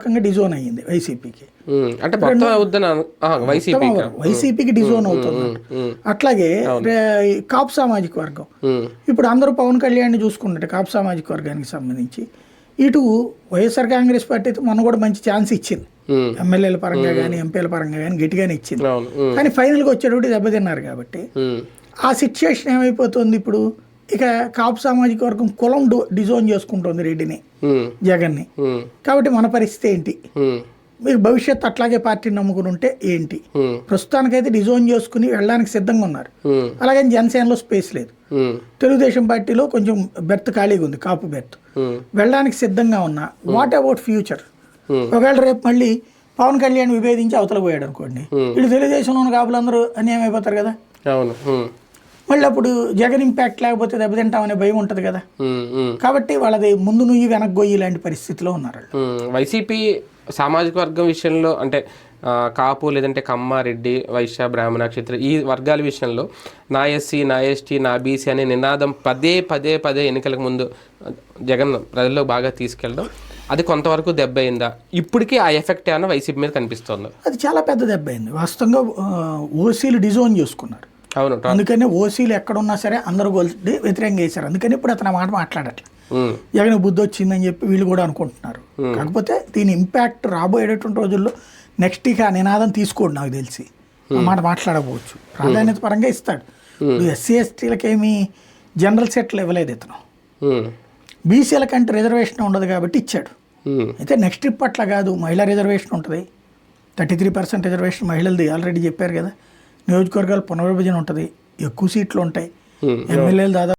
రకంగా డిజోన్ అయ్యింది వైసీపీకి. అంటే వైసీపీకి. డిజోన్ అవుతుంది. అట్లాగే కాపు సామాజిక వర్గం. ఇప్పుడు అందరూ పవన్ కళ్యాణ్ చూసుకున్నట్టు కాపు సామాజిక వర్గానికి సంబంధించి ఇటు వైఎస్ఆర్ కాంగ్రెస్ పార్టీ అయితే మొన్న కూడా మంచి ఛాన్స్ ఇచ్చింది. ఎమ్మెల్యేల పరంగా కానీ ఎంపీల పరంగా కానీ గట్టిగానే ఇచ్చింది. కానీ ఫైనల్గా వచ్చేటప్పుడు దెబ్బతిన్నారు కాబట్టి ఆ సిచ్యుయేషన్ ఏమైపోతుంది ఇప్పుడు? ఇక కాపు సామాజిక వర్గం కులం డో- డిజోన్ చేసుకుంటుంది రెడ్డిని ఉమ్, జగన్ని. ఉమ్, కాబట్టి మన పరిస్థితి ఏంటి? మీరు భవిష్యత్తు అట్లాగే పార్టీని నమ్ముకుని ఉంటే ఏంటి? ప్రస్తుతానికైతే డిజోన్ చేసుకుని వెళ్ళడానికి సిద్ధంగా ఉన్నారు. ఉమ్, అలాగని జనసేనలో స్పేస్ లేదు. తెలుగుదేశం పార్టీలో కొంచెం బెర్త్ ఖాళీగా ఉంది కాపు బెర్త్. వెళ్ళడానికి సిద్ధంగా ఉన్నా. What about future. ఒకవేళ రేపు మళ్ళీ పవన్ కళ్యాణ్ విభేదించి అవతల పోయాడు అనుకోండి. వీళ్ళు తెలుగుదేశంలో ఉన్న కాపులందరూ అన్యాయం అయిపోతారు కదా? అవును. మళ్ళీ అప్పుడు జగన్ ఇంపాక్ట్ లేకపోతే దెబ్బతింటామనే భయం ఉంటుంది కదా. కాబట్టి వాళ్ళది ముందు నుయ్యి వెనక్కి గొయ్యి లాంటి పరిస్థితిలో ఉన్నారు. వైసీపీ సామాజిక వర్గం విషయంలో అంటే కాపు లేదంటే కమ్మ రెడ్డి వైశ్య బ్రాహ్మణ క్షత్ర ఈ వర్గాల విషయంలో నా ఎస్సీ నా ఎస్టీ నా బీసీ అనే నినాదం పదే పదే పదే ఎన్నికలకు ముందు జగన్ ప్రజల్లో బాగా తీసుకెళ్ళడం అది కొంతవరకు దెబ్బ అయిందా? ఇప్పటికీ ఆ ఎఫెక్ట్ ఏమైనా వైసీపీ మీద కనిపిస్తుందా? అది చాలా పెద్ద దెబ్బ అయింది. వాస్తవంగా ఓసీలు డిజోన్ చేసుకున్నారు. అవును ట- అందుకని ఓసీలు ఎక్కడున్నా సరే అందరూ గొలిసి వ్యతిరేకంగా వేశారు. అందుకని ఇప్పుడు అతను మాట మాట్లాడట్లేదు మ్మ్. జగన్ బుద్ధి వచ్చిందని చెప్పి వీళ్ళు కూడా అనుకుంటున్నారు. కాకపోతే దీని ఇంపాక్ట్ రాబోయేటటువంటి రోజుల్లో నెక్స్ట్ ఇక ఆ నినాదం తీసుకోడు నాకు తెలిసి. ఆ మాట మాట్లాడకపోవచ్చు. ప్రాధాన్యత పరంగా ఇస్తాడు. ఇప్పుడు ఎస్సీ ఎస్టీలకు ఏమి జనరల్ సెట్లు ఇవ్వలేదు ఇతను. బీసీల కంటే రిజర్వేషన్ ఉండదు కాబట్టి ఇచ్చాడు. అయితే నెక్స్ట్ ట్రిప్ అట్లా కాదు మహిళా రిజర్వేషన్ ఉంటుంది. థర్టీ త్రీ పర్సెంట్ రిజర్వేషన్ మహిళలది ఆల్రెడీ చెప్పారు కదా. నియోజకవర్గాలు పునర్విభజన ఉంటుంది. ఎక్కువ సీట్లు ఉంటాయి. ఎమ్మెల్యేలు దాదాపు